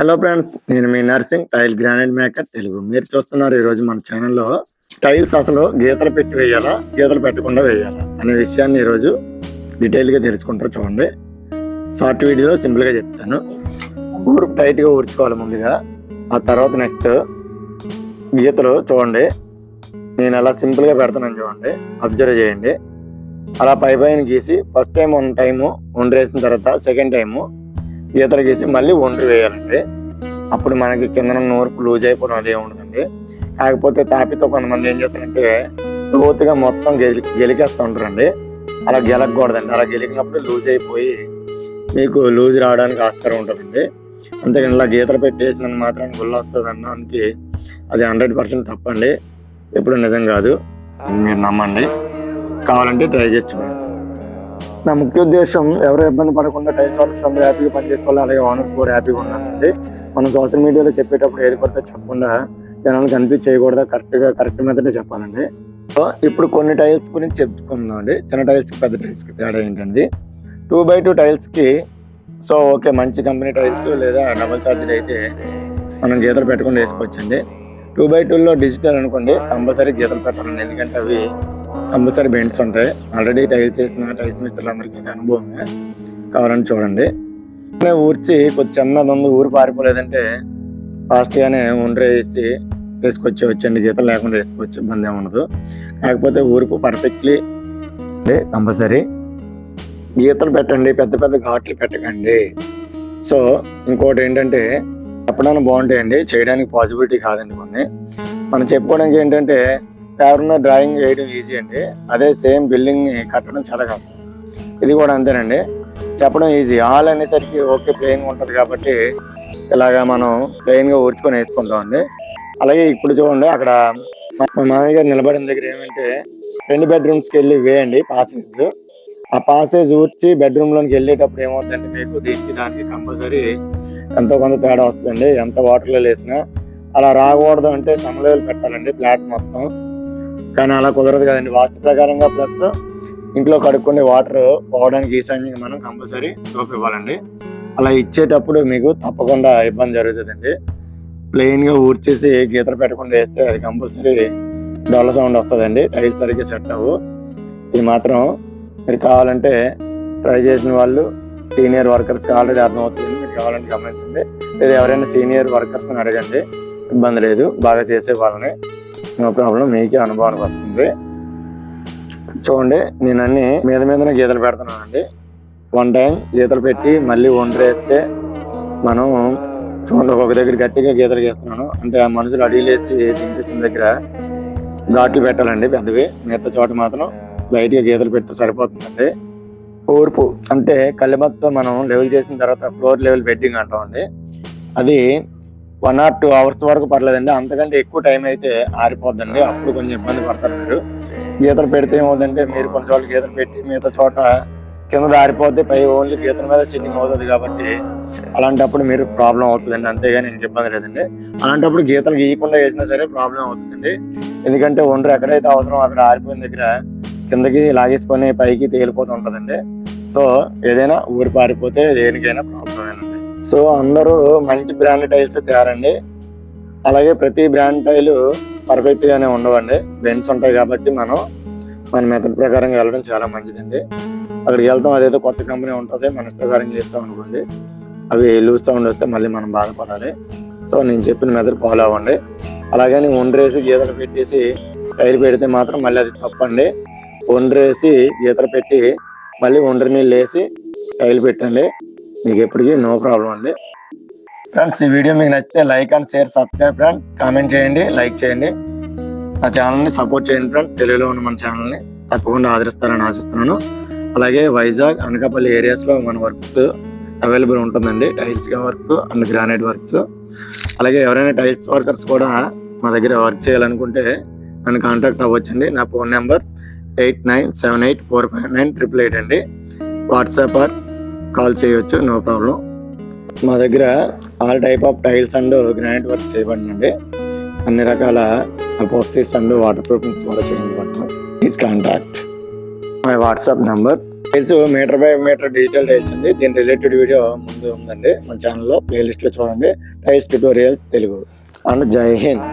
Hello friends నేను మీ Narsing tile granite maker Telugu. మీరు చూస్తున్నారు ఈరోజు మన ఛానల్లో టైల్స్ అసలు గీతలు పెట్టి వేయాలా గీతలు పెట్టకుండా వేయాలా అనే విషయాన్ని ఈరోజు డీటెయిల్గా తెలుసుకుంటారు చూడండి. షార్ట్ వీడియోలో సింపుల్గా చెప్తాను. ఊరు టైట్గా ఊర్చుకోవాలి ముందుగా. ఆ తర్వాత నెక్స్ట్ గీతలు చూడండి. నేను అలా సింపుల్గా పెడతానని చూడండి. అబ్జర్వ్ చేయండి. అలా పై పైన గీసి ఫస్ట్ టైం వన్ టైము వండరేసిన తర్వాత సెకండ్ టైము గీతలు గీసి మళ్ళీ ఒండ్రు వేయాలండి అప్పుడు మనకి కింద నూర్పు లూజ్ అయిపోవడం అదే ఉండదండి. కాకపోతే తాపితో కొంతమంది ఏం చేస్తారంటే లోతుగా మొత్తం గెలి గెలికేస్తూ ఉంటారండి. అలా గెలకూడదండి. అలా గెలికినప్పుడు లూజ్ అయిపోయి మీకు లూజ్ రావడానికి ఆస్కారం ఉంటుందండి. అంతేకాని ఇలా గీతలు పెట్టేసినంత మాత్రం గుళ్ళు వస్తుంది అనడానికి అది హండ్రెడ్ పర్సెంట్ తప్పండి. ఎప్పుడు నిజం కాదు. మీరు నమ్మండి. కావాలంటే ట్రై చేసి చూడండి. నా ముఖ్య ఉద్దేశం ఎవరు ఇబ్బంది పడకుండా టైల్స్ వర్కర్స్ అందరూ హ్యాపీగా పనిచేసుకోవాలి అలాగే ఓనర్స్ కూడా హ్యాపీగా ఉండాలండి మనం సోషల్ మీడియాలో చెప్పేటప్పుడు ఏది పడితే చెప్పకుండా జనాలు కనిపించి చేయకూడదు. కరెక్ట్గా కరెక్ట్ మెథడే చెప్పాలండి. సో ఇప్పుడు కొన్ని టైల్స్ గురించి చెప్పుకుందాం అండి. చిన్న టైల్స్కి పెద్ద టైల్స్కి తేడా ఏంటండి? టూ బై టూ టైల్స్కి సో ఓకే మంచి కంపెనీ టైల్స్ లేదా డబల్ ఛార్జీలు అయితే మనం గీతలు పెట్టకుండా వేసుకోవచ్చండి. టూ బై టూలో డిజిటల్ అనుకోండి కంపల్సరీ గీతలు పెట్టాలండి. ఎందుకంటే అవి కంపల్సరీ బెండ్స్ ఉంటాయి. ఆల్రెడీ టైల్స్ వేసిన టైల్స్ మిస్త్రులందరికీ ఇది అనుభవమే. కావాలని చూడండి. నేను ఊర్చి కొంచెం చిన్నది ఉంది. ఊరు పారిపోలేదంటే ఫాస్ట్గానే ఉండ్రే వేసి వేసుకొచ్చి వచ్చండి గీతలు లేకుండా వేసుకొచ్చి ఇబ్బంది ఏమి ఉండదు. కాకపోతే ఊరుకు పర్ఫెక్ట్లీ కంపల్సరీ. గీతలు పెట్టండి పెద్ద పెద్ద ఘాట్లు పెట్టకండి. సో ఇంకోటి ఏంటంటే చెప్పడానికి బాగుంటాయండి. చేయడానికి పాసిబిలిటీ కాదండి కొన్ని. మనం చెప్పుకోవడానికి ఏంటంటే పేపర్ మీద డ్రాయింగ్ వేయడం ఈజీ అండి. అదే సేమ్ బిల్డింగ్ కట్టడం చాలా కష్టం. ఇది కూడా అంతేనండి. చెప్పడం ఈజీ. హాల్ అనేసరికి ఓకే ప్లెయిన్గా ఉంటుంది కాబట్టి ఇలాగా మనం ప్లెయిన్గా ఊర్చుకొని ఊడ్చుకొని వేసుకుంటాం అండి అలాగే ఇప్పుడు చూడండి అక్కడ మా మామయ్య గారు నిలబడిన దగ్గర ఏమంటే రెండు బెడ్రూమ్స్కి వెళ్ళి వేయండి పాసేజ్. ఆ పాసేజ్ ఊడ్చి బెడ్రూమ్లోకి వెళ్ళేటప్పుడు ఏమవుతుందంటే మీకు దీనికి దానికి కంపల్సరీ ఎంతో కొంత తేడా వస్తుందండి. ఎంత వాటర్లో వేసినా అలా రాకూడదు అంటే సమలవేలు పెట్టాలండి ఫ్లాట్ మొత్తం. కానీ అలా కుదరదు కదండి. వాస్తు ప్రకారంగా ప్లస్ ఇంట్లో కడుక్కునే వాటర్ పోవడానికి ఈశాన్యంగా మనం కంపల్సరీ సోప్ ఇవ్వాలండి. అలా ఇచ్చేటప్పుడు మీకు తప్పకుండా ఇబ్బంది జరుగుతుందండి. ప్లెయిన్గా ఊర్చేసి గీతలు పెట్టకుండా వేస్తే అది కంపల్సరీ డొల్ల సౌండ్ వస్తుందండి. టైల్స్ సరిగ్గా సెట్ అవ్వు. ఇది మాత్రం మీరు కావాలంటే ట్రై చేసిన వాళ్ళు సీనియర్ వర్కర్స్కి ఆల్రెడీ అర్థమవుతుంది. మీరు కావాలంటే గమనించండి. లేదా ఎవరైనా సీనియర్ వర్కర్స్ని అడగండి. ఇబ్బంది లేదు. బాగా చేసే వాళ్ళని నో ప్రాబ్లం మీకే అనుభవం వస్తుంది. చూడండి నేను అన్ని మీద మీదనే గీతలు పెడుతున్నానండి. వన్ టైం గీతలు పెట్టి మళ్ళీ వండరేస్తే మనం చూడండి ఒక దగ్గర గట్టిగా గీతలు గీస్తున్నాను. అంటే ఆ మనుషులు అడిగిలేసి తినిపిస్తున్న దగ్గర ఘాట్లు పెట్టాలండి పెద్దవి. మిగతా చోట మాత్రం లైట్గా గీతలు పెడితే సరిపోతుందండి. ఓర్పు అంటే కళ్ళెమత్తో మనం లెవెల్ చేసిన తర్వాత ఫ్లోర్ లెవెల్ బెడ్డింగ్ అంటామండి. అది వన్ ఆర్ టూ అవర్స్ వరకు పర్లేదండి. అంతకంటే ఎక్కువ టైం అయితే ఆరిపోద్దండి. అప్పుడు కొంచెం ఇబ్బంది పడతారు మీరు. గీతలు పెడితే ఏమవుతుందంటే మీరు కొన్ని గీతలు పెట్టి మిగతా చోట కింద ఆరిపోతే పై ఓన్లీ గీతల మీద సిట్టింగ్ అవుతుంది కాబట్టి అలాంటప్పుడు మీరు ప్రాబ్లం అవుతుందండి. అంతేగాని ఇంక ఇబ్బంది లేదండి. అలాంటప్పుడు గీతలు గీయకుండా వేసినా సరే ప్రాబ్లం అవుతుందండి. ఎందుకంటే ఒండ్రు ఎక్కడైతే అవసరం అక్కడ ఆరిపోయిన దగ్గర కిందకి లాగేసుకొని పైకి తేలిపోతూ ఉంటుందండి. సో ఏదైనా ఊరి పారిపోతే దేనికైనా ప్రాబ్లం సో అందరూ మంచి బ్రాండ్ టైల్స్ తేరండి అలాగే ప్రతి బ్రాండ్ టైలు పర్ఫెక్ట్గానే ఉండవండి. బెండ్స్ ఉంటాయి కాబట్టి మనం మన మెథడ్ ప్రకారంగా వెళ్ళడం చాలా మంచిదండి. అక్కడికి వెళ్తాం అదేదో కొత్త కంపెనీ ఉంటుంది మన ప్రకారం చేస్తాం అనుకోండి. అవి లూజ్ సౌండ్ వస్తే మళ్ళీ మనం బాధపడాలి. సో నేను చెప్పిన మెథడ్ ఫాలో అవ్వండి. అలాగని ఒండ్రేసి గీతలు పెట్టేసి టైర్ పెడితే మాత్రం మళ్ళీ అది తప్పండి. ఒండ్రేసి గీతలు పెట్టి మళ్ళీ ఒండ్రి నీళ్ళు వేసి టైర్ పెట్టండి. మీకు ఎప్పటికీ నో ప్రాబ్లం అండి. ఫ్రెండ్స్ ఈ వీడియో మీకు నచ్చితే like and share subscribe friend. Comment చేయండి లైక్ చేయండి. నా ఛానల్ని సపోర్ట్ చేయండి ఫ్రెండ్. తెలుగులో ఉన్న మన ఛానల్ని తప్పకుండా ఆదరిస్తారని ఆశిస్తున్నాను. అలాగే వైజాగ్ అనకాపల్లి ఏరియాస్లో మన వర్క్స్ అవైలబుల్ ఉంటుందండి. Tiles work and granite works. అలాగే ఎవరైనా టైల్స్ వర్కర్స్ కూడా మా దగ్గర వర్క్ చేయాలనుకుంటే నన్ను కాంటాక్ట్ అవ్వచ్చండి. నా phone number eight nine seven eight four five nine triple eight అండి. వాట్సాప్ ఆర్ కాల్ చేయొచ్చు నో ప్రాబ్లం. మా దగ్గర all type of tiles and granite work చేయబడినండి. అన్ని రకాల పోస్టీస్ అండ్ వాటర్ ప్రూఫింగ్స్ కూడా చేయించబడుతుంది please contact my WhatsApp number tiles meter by meter digital tiles అండి. దీని రిలేటెడ్ వీడియో ముందు ఉందండి. మన ఛానల్లో ప్లేలిస్ట్లో చూడండి. Tiles tutorials Telugu. అండ్ జై హింద్.